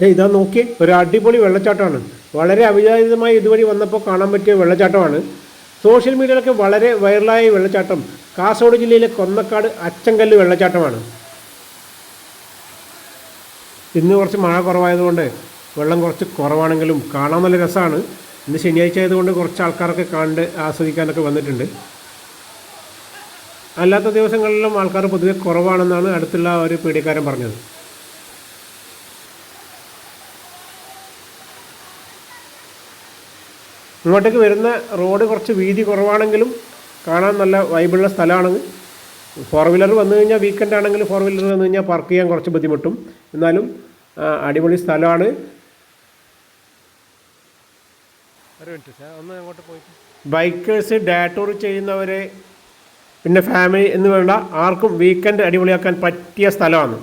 ഇതാ നോക്കി. ഒരു അടിപൊളി വെള്ളച്ചാട്ടമാണ്. വളരെ അവിചാരിതമായി ഇതുവഴി വന്നപ്പോൾ കാണാൻ പറ്റിയ വെള്ളച്ചാട്ടമാണ്. സോഷ്യൽ മീഡിയയിലൊക്കെ വളരെ വൈറലായ വെള്ളച്ചാട്ടം. കാസർഗോഡ് ജില്ലയിലെ കൊന്നക്കാട് അച്ചങ്കല്ല് വെള്ളച്ചാട്ടമാണ്. ഇന്ന് കുറച്ച് മഴ കുറവായതുകൊണ്ട് വെള്ളം കുറച്ച് കുറവാണെങ്കിലും കാണാൻ നല്ല രസമാണ്. ഇന്ന് ശനിയാഴ്ച ആയതുകൊണ്ട് കുറച്ച് ആൾക്കാരൊക്കെ കണ്ട് ആസ്വദിക്കാനൊക്കെ വന്നിട്ടുണ്ട്. അല്ലാത്ത ദിവസങ്ങളിലും ആൾക്കാർ പൊതുവെ കുറവാണെന്നാണ് അടുത്തുള്ള ഒരു പീഡിയക്കാരൻ പറഞ്ഞത്. ഇങ്ങോട്ടേക്ക് വരുന്ന റോഡ് കുറച്ച് വീതി കുറവാണെങ്കിലും കാണാൻ നല്ല വൈബുള്ള സ്ഥലമാണ്. ഫോർ വീലർ വന്നു കഴിഞ്ഞാൽ വീക്കെൻഡ് ആണെങ്കിൽ ഫോർ വീലർ വന്നു കഴിഞ്ഞാൽ പാർക്ക് ചെയ്യാൻ കുറച്ച് ബുദ്ധിമുട്ടും. എന്നാലും അടിപൊളി സ്ഥലമാണ്. ബൈക്കേഴ്സ് ഡേ ടൂർ ചെയ്യുന്നവരെ പിന്നെ ഫാമിലി എന്ന് വേണ്ട ആർക്കും വീക്കെൻഡ് അടിപൊളിയാക്കാൻ പറ്റിയ സ്ഥലമാണ്.